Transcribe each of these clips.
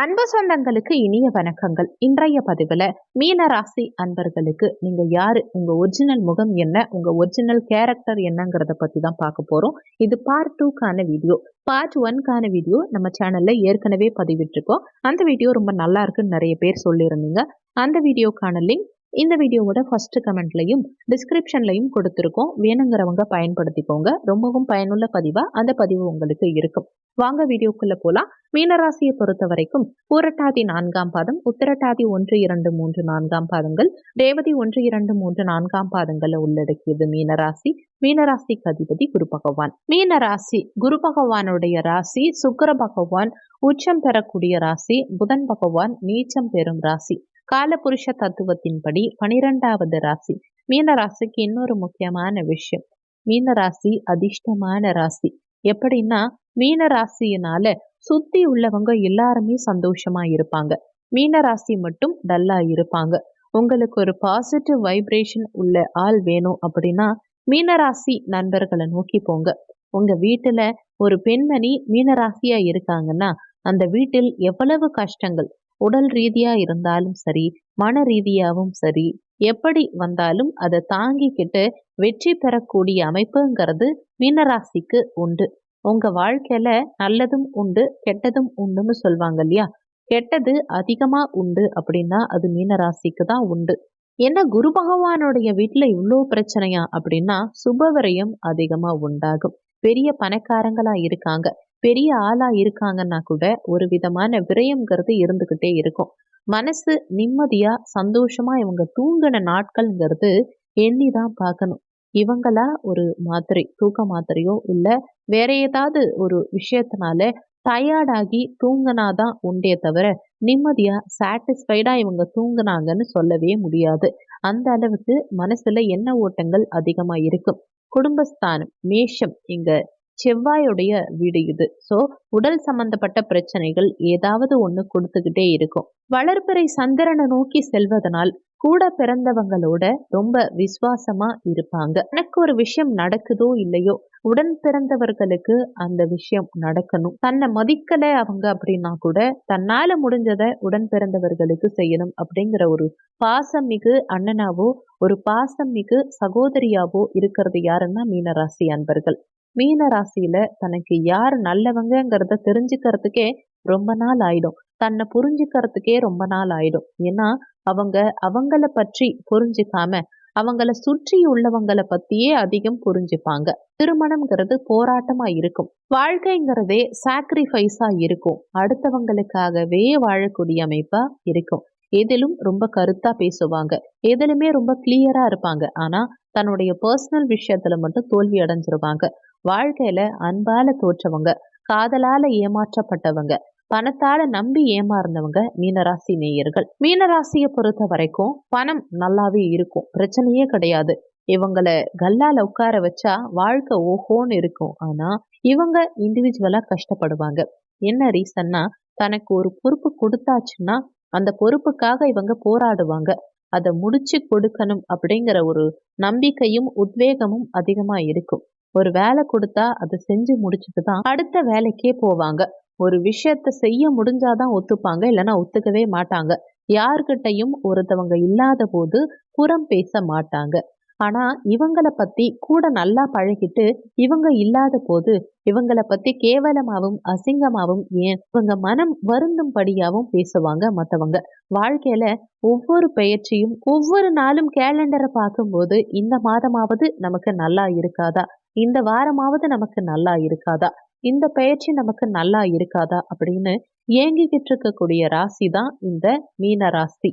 அன்பு சொந்தங்களுக்கு இனிய வணக்கங்கள். இன்றைய பதிவில் மீனராசி அன்பர்களுக்கு நீங்கள் யார் உங்கள் ஒரிஜினல் முகம் என்ன உங்கள் ஒரிஜினல் கேரக்டர் என்னங்கிறத பற்றி தான் பார்க்க போகிறோம் இது பார்ட் டூக்கான வீடியோ பார்ட் ஒன்கான வீடியோ நம்ம சேனலில் ஏற்கனவே பதிவிட்டிருக்கோம். அந்த வீடியோ ரொம்ப நல்லா இருக்குன்னு நிறைய பேர் சொல்லியிருந்தீங்க. அந்த வீடியோக்கான லிங்க் இந்த வீடியோவோட ஃபர்ஸ்ட் கமெண்ட்லையும் டிஸ்கிரிப்ஷன்லையும் கொடுத்துருக்கோம். வேணுங்கிறவங்க பயன்படுத்திக்கோங்க. ரொம்பவும் பயனுள்ள பதிவா அந்த பதிவு உங்களுக்கு இருக்கும். வாங்க வீடியோக்குள்ள போலாம். மீனராசியை பொறுத்த வரைக்கும் பூரட்டாதி நான்காம் பாதம் உத்திரட்டாதி ஒன்று இரண்டு மூன்று நான்காம் பாதங்கள் ரேவதி ஒன்று இரண்டு மூன்று நான்காம் பாதங்களை உள்ளடக்கியது மீனராசி. மீனராசிக்கு அதிபதி குரு பகவான். மீனராசி குரு பகவானுடைய ராசி சுக்கர பகவான் உச்சம் பெறக்கூடிய ராசி புதன் பகவான் நீச்சம் பெறும் ராசி. காலபுருஷ தத்துவத்தின்படி பனிரெண்டாவது ராசி. மீன ராசிக்கு இன்னொரு முக்கியமான விஷயம். மீன ராசி அதிர்ஷ்டமான ராசி. எப்படின்னா மீன ராசியினால சுத்தி உள்ளவங்க எல்லாருமே சந்தோஷமா இருப்பாங்க. மீன ராசி மட்டும் டல்லா இருப்பாங்க. உங்களுக்கு ஒரு பாசிட்டிவ் வைப்ரேஷன் உள்ள ஆள் வேணும் அப்படின்னா மீனராசி நண்பர்களை நோக்கி போங்க. உங்க வீட்டுல ஒரு பெண்மணி மீனராசியா இருக்காங்கன்னா அந்த வீட்டில் எவ்வளவு கஷ்டங்கள் உடல் ரீதியாக இருந்தாலும் சரி மன ரீதியாகவும் சரி எப்படி வந்தாலும் அதை தாங்கிக்கிட்டு வெற்றி பெறக்கூடிய அமைப்புங்கிறது மீனராசிக்கு உண்டு. உங்கள் வாழ்க்கையில் நல்லதும் உண்டு கெட்டதும் உண்டுன்னு சொல்லுவாங்க இல்லையா? கெட்டது அதிகமாக உண்டு அப்படின்னா அது மீனராசிக்கு தான் உண்டு. என்ன குரு பகவானுடைய வீட்டில் இவ்வளோ பிரச்சனையா அப்படின்னா சுபவரையும் அதிகமாக உண்டாகும். பெரிய பணக்காரங்களாக இருக்காங்க. பெரிய ஆளா இருக்காங்கன்னா கூட ஒரு விதமான விரயம்ங்கிறது இருந்துகிட்டே இருக்கும். மனசு நிம்மதியா சந்தோஷமா இவங்க தூங்கின நாட்கள்ங்கிறது எண்ணி தான் பார்க்கணும். இவங்களா ஒரு மாத்திரை தூக்க மாத்திரையோ இல்லை வேற ஏதாவது ஒரு விஷயத்தினால டயர்டாகி தூங்கினாதான் உண்டே தவிர நிம்மதியா சாட்டிஸ்ஃபைடா இவங்க தூங்குனாங்கன்னு சொல்லவே முடியாது. அந்த அளவுக்கு மனசுல எண்ண ஓட்டங்கள் அதிகமா இருக்கும். குடும்பஸ்தானம் மேஷம் இங்க செவ்வாயுடைய வீடு இது. ஸோ உடல் சம்பந்தப்பட்ட பிரச்சனைகள் ஏதாவது ஒன்று கொடுத்துக்கிட்டே இருக்கும். வளர்ப்பறை சந்திரனை நோக்கி செல்வதனால் கூட பிறந்தவங்களோட ரொம்ப விசுவாசமா இருப்பாங்க. எனக்கு ஒரு விஷயம் நடக்குதோ இல்லையோ உடன் பிறந்தவர்களுக்கு அந்த விஷயம் நடக்கணும். தன்னை மதிக்கல அவங்க அப்படின்னா கூட தன்னால முடிஞ்சதை உடன் பிறந்தவர்களுக்கு செய்யணும் அப்படிங்கிற ஒரு பாசம் மிகு அண்ணனாவோ ஒரு பாசம் மிகு சகோதரியாவோ இருக்கிறது யாருன்னா மீனராசி அன்பர்கள். மீன ராசியில தனக்கு யார் நல்லவங்கிறத தெரிஞ்சுக்கிறதுக்கே ரொம்ப நாள் ஆயிடும். தன்னை புரிஞ்சுக்கிறதுக்கே ரொம்ப நாள் ஆயிடும். ஏன்னா அவங்க அவங்கள பற்றி புரிஞ்சுக்காம அவங்கள சுற்றி உள்ளவங்கள பத்தியே அதிகம் புரிஞ்சுப்பாங்க. திருமணம்ங்கிறது போராட்டமா இருக்கும். வாழ்க்கைங்கிறதே சாக்ரிஃபைஸா இருக்கும். அடுத்தவங்களுக்காகவே வாழக்கூடிய அமைப்பா இருக்கும். எதிலும் ரொம்ப கருத்தா பேசுவாங்க. எதிலுமே ரொம்ப கிளியரா இருப்பாங்க. ஆனா தன்னுடைய பர்சனல் விஷயத்துல மட்டும் தோல்வி அடைஞ்சிருவாங்க. வாழ்க்கையில அன்பால தோற்றவங்க காதலால ஏமாற்றப்பட்டவங்க பணத்தால நம்பி ஏமாறுந்தவங்க மீனராசி நேயர்கள். மீனராசியை பொறுத்த வரைக்கும் பணம் நல்லாவே இருக்கும். பிரச்சனையே கிடையாது. இவங்களை கல்லால உட்கார வச்சா வாழ்க்கை ஓஹோன்னு இருக்கும். ஆனா இவங்க இண்டிவிஜுவலா கஷ்டப்படுவாங்க. என்ன ரீசன்னா தனக்கு ஒரு பொறுப்பு கொடுத்தாச்சுன்னா அந்த பொறுப்புக்காக இவங்க போராடுவாங்க. அதை முடிச்சு கொடுக்கணும் அப்படிங்கிற ஒரு நம்பிக்கையும் உத்வேகமும் அதிகமா இருக்கும். ஒரு வேலை கொடுத்தா அதை செஞ்சு முடிச்சுட்டு தான் அடுத்த வேலைக்கே போவாங்க. ஒரு விஷயத்த செய்ய முடிஞ்சாதான் ஒத்துப்பாங்க இல்லைன்னா ஒத்துக்கவே மாட்டாங்க. யார்கிட்டையும் ஒருத்தவங்க இல்லாத போது புறம் பேச மாட்டாங்க. ஆனா இவங்கள பத்தி கூட நல்லா பழகிட்டு இவங்க இல்லாத போது இவங்கள பத்தி கேவலமாவும் அசிங்கமாவும் ஏன் இவங்க மனம் வருந்தும்படியாவும் பேசுவாங்க மத்தவங்க. வாழ்க்கையில ஒவ்வொரு பயிற்சியும் ஒவ்வொரு நாளும் கேலண்டரை பார்க்கும்போது இந்த மாதமாவது நமக்கு நல்லா இருக்காதா? இந்த வாரமாவது நமக்கு நல்லா இருக்காதா? இந்த பயிற்சி நமக்கு நல்லா இருக்காதா? அப்படின்னு ஏங்கிக்கிட்டு இருக்கக்கூடிய ராசி தான் இந்த மீன ராசி.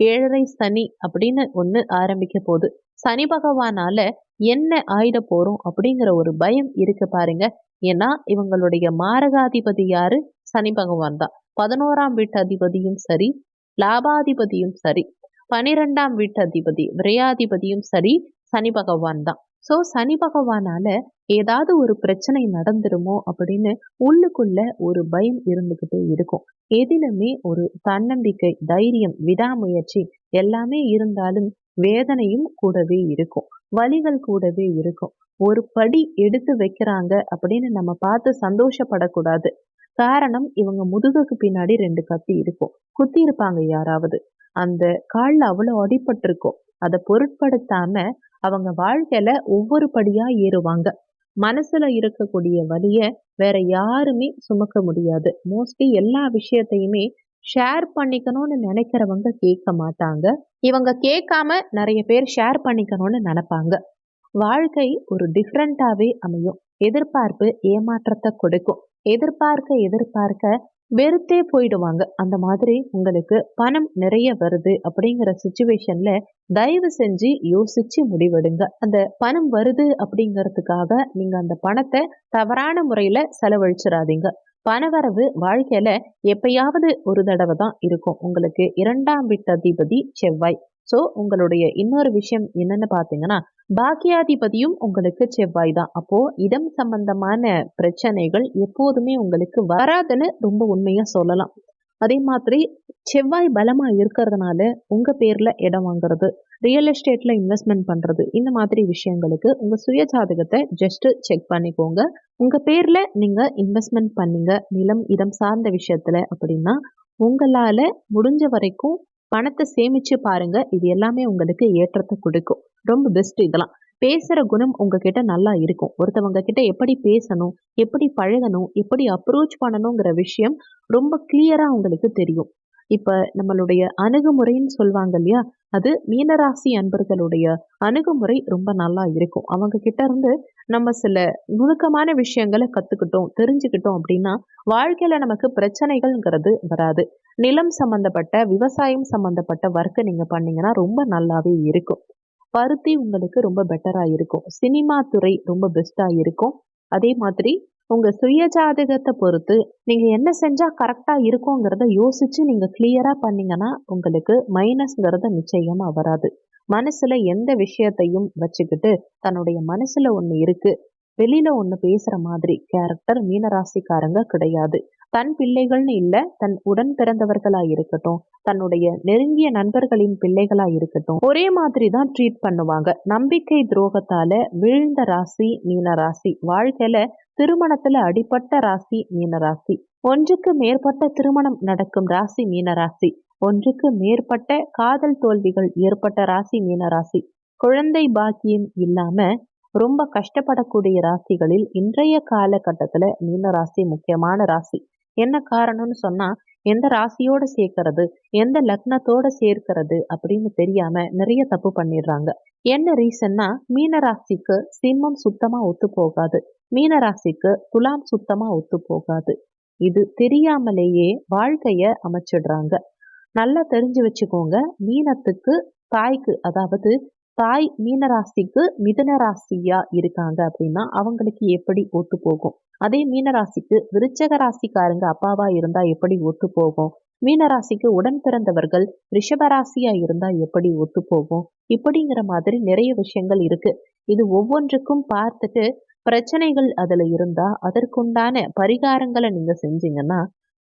ஏழரை சனி அப்படின்னு ஒன்று ஆரம்பிக்க போகுது. சனி பகவானால என்ன ஆயிட போறோம் அப்படிங்கிற ஒரு பயம் இருக்கு பாருங்க. ஏன்னா இவங்களுடைய மாரகாதிபதி யாரு? சனி பகவான் தான். பதினோராம் வீட்டு அதிபதியும் சரி லாபாதிபதியும் சரி பனிரெண்டாம் வீட்டு அதிபதி விரையாதிபதியும் சரி சனி பகவான் தான். ஸோ சனி பகவானால ஏதாவது ஒரு பிரச்சனை நடந்துருமோ அப்படின்னு உள்ளுக்குள்ள ஒரு பயம் இருந்துகிட்டே இருக்கும். எதிலுமே ஒரு தன்னம்பிக்கை தைரியம் விடாமுயற்சி எல்லாமே இருந்தாலும் வேதனையும் கூடவே இருக்கும். வலிகள் கூடவே இருக்கும். ஒரு படி எடுத்து வைக்கிறாங்க அப்படின்னு நம்ம பார்த்து சந்தோஷப்படக்கூடாது. காரணம் இவங்க முதுகுக்கு பின்னாடி ரெண்டு கத்தி இருக்கும். குத்தி இருப்பாங்க யாராவது. அந்த காலில் அவ்வளோ அடிபட்டிருக்கும். அதை பொருட்படுத்தாம அவங்க வாழ்க்கையில ஒவ்வொரு படியா ஏறுவாங்க. மனசுல இருக்கக்கூடிய வலிய வேற யாருமே சுமக்க முடியாது. மோஸ்ட்லி எல்லா விஷயத்தையுமே ஷேர் பண்ணிக்கணும்னு நினைக்கிறவங்க கேட்க மாட்டாங்க. இவங்க கேட்காம நிறைய பேர் ஷேர் பண்ணிக்கணும்னு நினைப்பாங்க. வாழ்க்கை ஒரு டிஃப்ரெண்ட்டாகவே அமையும். எதிர்பார்ப்பு ஏமாற்றத்தை கொடுக்கும். எதிர்பார்க்க எதிர்பார்க்க வெறுத்தே போயிடுவாங்க. அந்த மாதிரி உங்களுக்கு பணம் நிறைய வருது அப்படிங்கிற சுச்சுவேஷன்ல தயவு செஞ்சு யோசிச்சு முடிவெடுங்க. அந்த பணம் வருது அப்படிங்கிறதுக்காக நீங்க அந்த பணத்தை தவறான முறையில செலவழிச்சிடாதீங்க பணவரவு வாழ்க்கையில எப்பயாவது ஒரு தடவை தான் இருக்கும். உங்களுக்கு இரண்டாம் விட்டதிபதி செவ்வாய். ஸோ உங்களுடைய இன்னொரு விஷயம் என்னென்னு பார்த்தீங்கன்னா பாக்கியாதிபதியும் உங்களுக்கு செவ்வாய் தான். அப்போது இடம் சம்பந்தமான பிரச்சனைகள் எப்போதுமே உங்களுக்கு வராதுன்னு ரொம்ப உண்மையாக சொல்லலாம். அதே மாதிரி செவ்வாய் பலமாக இருக்கிறதுனால உங்கள் பேரில் இடம் வாங்குறது ரியல் எஸ்டேட்டில் இன்வெஸ்ட்மெண்ட் பண்ணுறது இந்த மாதிரி விஷயங்களுக்கு உங்கள் சுய ஜாதகத்தை செக் பண்ணிக்கோங்க. உங்கள் பேரில் நீங்கள் இன்வெஸ்ட்மெண்ட் பண்ணீங்க நிலம் இடம் சார்ந்த விஷயத்துல அப்படின்னா உங்களால் முடிஞ்ச வரைக்கும் பணத்தை சேமிச்சு பாருங்க. இது எல்லாமே உங்களுக்கு ஏற்றத்தை கொடுக்கும். ரொம்ப பெஸ்ட் இதெல்லாம். பேசுகிற குணம் உங்ககிட்ட நல்லா இருக்கும். ஒருத்தவங்க கிட்ட எப்படி பேசணும் எப்படி பழகணும் எப்படி அப்ரோச் பண்ணணுங்கிற விஷயம் ரொம்ப கிளியராக உங்களுக்கு தெரியும். இப்போ நம்மளுடைய அணுகுமுறைன்னு சொல்லுவாங்க இல்லையா? அது மீனராசி அன்பர்களுடைய அணுகுமுறை ரொம்ப நல்லா இருக்கும். அவங்க கிட்ட இருந்து நம்ம சில நுணுக்கமான விஷயங்களை கற்றுக்கிட்டோம் தெரிஞ்சுக்கிட்டோம் அப்படின்னா வாழ்க்கையில் நமக்கு பிரச்சனைகள்ங்கிறது வராது. நிலம் சம்மந்தப்பட்ட விவசாயம் சம்மந்தப்பட்ட ஒர்க்கை நீங்கள் பண்ணீங்கன்னா ரொம்ப நல்லாவே இருக்கும். பருத்தி உங்களுக்கு ரொம்ப பெட்டராக இருக்கும். சினிமா துறை ரொம்ப பெஸ்ட்டாக இருக்கும். அதே மாதிரி உங்கள் சுய ஜாதகத்தை பொறுத்து நீங்கள் என்ன செஞ்சால் கரெக்டாக இருக்குங்கிறத யோசித்து நீங்கள் கிளியராக பண்ணிங்கன்னா உங்களுக்கு மைனஸ்ங்கிறத நிச்சயமாக வராது. மனசில் எந்த விஷயத்தையும் வச்சுக்கிட்டு தன்னுடைய மனசில் ஒன்று இருக்குது வெளியில் ஒன்று பேசுகிற மாதிரி கேரக்டர் மீனராசிக்காரங்க கிடையாது. தன் பிள்ளைகள்னு இல்லை தன் உடன் பிறந்தவர்களாக இருக்கட்டும் தன்னுடைய நெருங்கிய நண்பர்களின் பிள்ளைகளாக இருக்கட்டும் ஒரே மாதிரி தான் ட்ரீட் பண்ணுவாங்க. நம்பிக்கை துரோகத்தால் விழுந்த ராசி மீன ராசி வாழ்க்கையில் திருமணத்துல அடிப்பட்ட ராசி மீன ராசி. ஒன்றுக்கு மேற்பட்ட திருமணம் நடக்கும் ராசி மீன ராசி. ஒன்றுக்கு மேற்பட்ட காதல் தோல்விகள் ஏற்பட்ட ராசி மீன ராசி. குழந்தை பாக்கியம் இல்லாம ரொம்ப கஷ்டப்படக்கூடிய ராசிகளில் இன்றைய காலகட்டத்துல மீன ராசி முக்கியமான ராசி. என்ன காரணம்னு சொன்னா எந்த ராசியோட சேர்க்கறது எந்த லக்னத்தோட சேர்க்கிறது அப்படின்னு தெரியாம நிறைய தப்பு பண்ணிடுறாங்க. என்ன ரீசன்னா மீன ராசிக்கு சிம்மம் சுத்தமா ஒத்து போகாது மீனராசிக்கு துலாம் சுத்தமா ஒத்து போகாது. இது தெரியாமலேயே வாழ்க்கைய அமைச்சிடுறாங்க. நல்லா தெரிஞ்சு வச்சுக்கோங்க மீனத்துக்கு தாய்க்கு அதாவது தாய் மீனராசிக்கு மிதன ராசியா இருக்காங்க அப்படின்னா அவங்களுக்கு எப்படி ஒத்து போகும்? அதே மீனராசிக்கு விருச்சக ராசிக்காரங்க அப்பாவா இருந்தா எப்படி ஒத்து போகும்? மீனராசிக்கு உடன் பிறந்தவர்கள் ரிஷபராசியா இருந்தா எப்படி ஒத்து போகும்? இப்படிங்கிற மாதிரி நிறைய விஷயங்கள் இருக்கு. இது ஒவ்வொன்றுக்கும் பார்த்துட்டு பிரச்சனைகள் அதில் இருந்தால் அதற்குண்டான பரிகாரங்களை நீங்கள் செஞ்சீங்கன்னா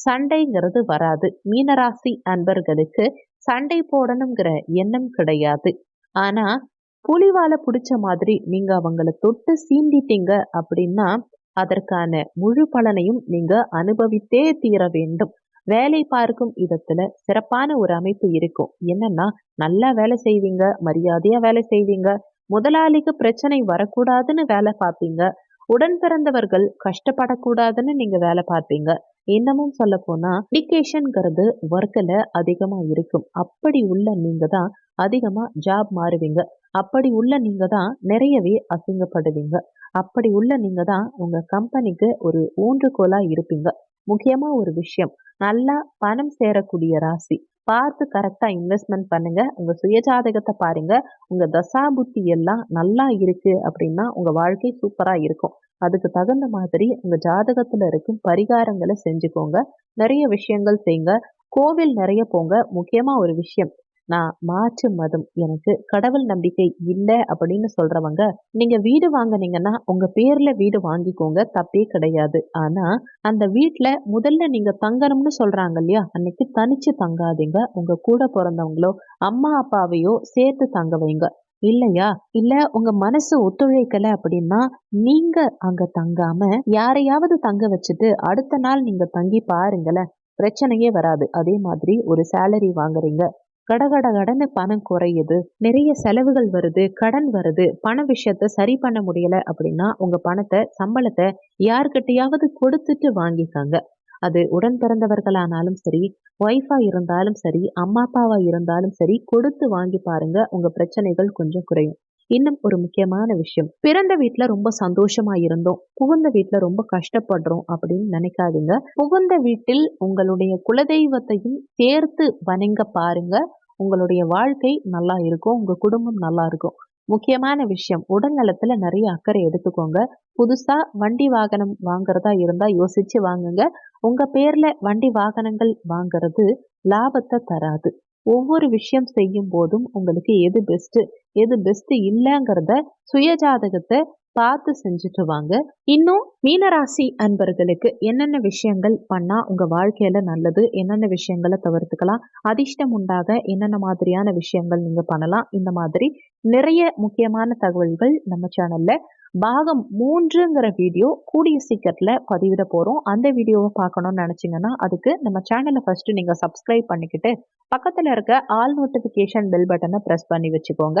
சண்டைங்கிறது வராது. மீனராசி அன்பர்களுக்கு சண்டை போடணுங்கிற எண்ணம் கிடையாது. ஆனால் புலிவால பிடிச்ச மாதிரி நீங்கள் அவங்கள தொட்டு சீண்டிட்டீங்க அப்படின்னா அதற்கான முழு பலனையும் நீங்கள் அனுபவித்தே தீர வேண்டும். வேலை பார்க்கும் விதத்துல சிறப்பான ஒரு அமைப்பு இருக்கும். என்னன்னா நல்லா வேலை செய்வீங்க மரியாதையா வேலை செய்வீங்க முதலாளிக்கு பிரச்சனை வரக்கூடாதுன்னு வேலை பார்ப்பீங்க. உடன் பிறந்தவர்கள் கஷ்டப்படக்கூடாதுன்னு நீங்க வேலை பார்ப்பீங்க. இன்னமும் சொல்ல போனா எடிக்கேஷன்ங்கிறது ஒர்க்கில் அதிகமா இருக்கும். அப்படி உள்ள நீங்க தான் அதிகமா ஜாப் மாறுவீங்க. அப்படி உள்ள நீங்க தான் நிறையவே அசிங்கப்படுவீங்க. அப்படி உள்ள நீங்க தான் உங்க கம்பெனிக்கு ஒரு ஊன்றுகோலா இருப்பீங்க. முக்கியமா ஒரு விஷயம் நல்லா பணம் சேரக்கூடிய ராசி. பார்த்து கரெக்டாக இன்வெஸ்ட்மெண்ட் பண்ணுங்கள் உங்கள் சுயஜாதகத்தை பாருங்கள் உங்கள் தசா புத்தி எல்லாம் நல்லா இருக்குது அப்படின்னா உங்கள் வாழ்க்கை சூப்பராக இருக்கும். அதுக்கு தகுந்த மாதிரி உங்கள் ஜாதகத்தில் இருக்கும் பரிகாரங்களை செஞ்சுக்கோங்க. நிறைய விஷயங்கள் செய்யுங்க கோவில் நிறைய போங்க. முக்கியமாக ஒரு விஷயம் நான் மாற்று மதம் எனக்கு கடவுள் நம்பிக்கை இல்லை அப்படின்னு சொல்றவங்க நீங்க வீடு வாங்கினீங்கன்னா உங்க பேர்ல வீடு வாங்கிக்கோங்க தப்பே கிடையாது. ஆனா அந்த வீட்டுல முதல்ல நீங்க தங்கணும்னு சொல்றாங்க இல்லையா? அன்னைக்கு தனிச்சு தங்காதீங்க. உங்க கூட பிறந்தவங்களோ அம்மா அப்பாவையோ சேர்த்து தங்க வைங்க. இல்லையா? இல்ல உங்க மனசு ஒத்துழைக்கல அப்படின்னா நீங்க அங்க தங்காம யாரையாவது தங்க வச்சுட்டு அடுத்த நாள் நீங்க தங்கி பாருங்களேன் பிரச்சனையே வராது. அதே மாதிரி ஒரு சேலரி வாங்குறீங்க. கடகட கடன்னு பணம் குறையுது நிறைய செலவுகள் வருது கடன் வருது பண விஷயத்த சரி பண்ண முடியல அப்படின்னா உங்க பணத்தை சம்பளத்தை யார்கிட்டயாவது கொடுத்துட்டு வாங்கிக்காங்க. அது உடன் பிறந்தவர்களானாலும் சரி ஒய்ஃபா இருந்தாலும் சரி அம்மா அப்பாவா இருந்தாலும் சரி கொடுத்து வாங்கி பாருங்க உங்க பிரச்சனைகள் கொஞ்சம் குறையும். இன்னும் ஒரு முக்கியமான விஷயம். பிறந்த வீட்டுல ரொம்ப சந்தோஷமா இருந்தோம். புகுந்த வீட்டுல ரொம்ப கஷ்டப்படுறோம் அப்படின்னு நினைக்காதீங்க. புகுந்த வீட்டில் உங்களுடைய குலதெய்வத்தையும் சேர்த்து வணங்க பாருங்க. உங்களுடைய வாழ்க்கை நல்லா இருக்கும். உங்க குடும்பம் நல்லா இருக்கும். முக்கியமான விஷயம் உடல் நலத்துல நிறைய அக்கறை எடுத்துக்கோங்க. புதுசா வண்டி வாகனம் வாங்குறதா இருந்தா யோசிச்சு வாங்குங்க. உங்க பேர்ல வண்டி வாகனங்கள் வாங்குறது லாபத்தை தராது. ஒவ்வொரு விஷயம் செய்யும் போதும் உங்களுக்கு எது பெஸ்ட் எது பெஸ்ட் இல்லைங்கிறத சுயஜாதகத்தை பார்த்து செஞ்சுட்டு வாங்க. இன்னும் மீனராசி அன்பர்களுக்கு என்னென்ன விஷயங்கள் பண்ணா உங்க வாழ்க்கையில நல்லது? என்னென்ன விஷயங்களை தவிர்த்துக்கலாம்? அதிர்ஷ்டம் உண்டாக என்னென்ன மாதிரியான விஷயங்கள் நீங்க பண்ணலாம்? இந்த மாதிரி நிறைய முக்கியமான தகவல்கள் நம்ம சேனல்ல பாகம் மூன்றுங்கிற வீடியோ கூடிய சீக்கிரத்தில் பதிவிட போகிறோம் அந்த வீடியோவை பார்க்கணும்னு நினச்சிங்கன்னா அதுக்கு நம்ம சேனலை ஃபஸ்ட்டு நீங்கள் சப்ஸ்கிரைப் பண்ணிக்கிட்டு பக்கத்தில் இருக்க ஆல் நோட்டிஃபிகேஷன் பெல் பட்டனை ப்ரெஸ் பண்ணி வச்சுக்கோங்க.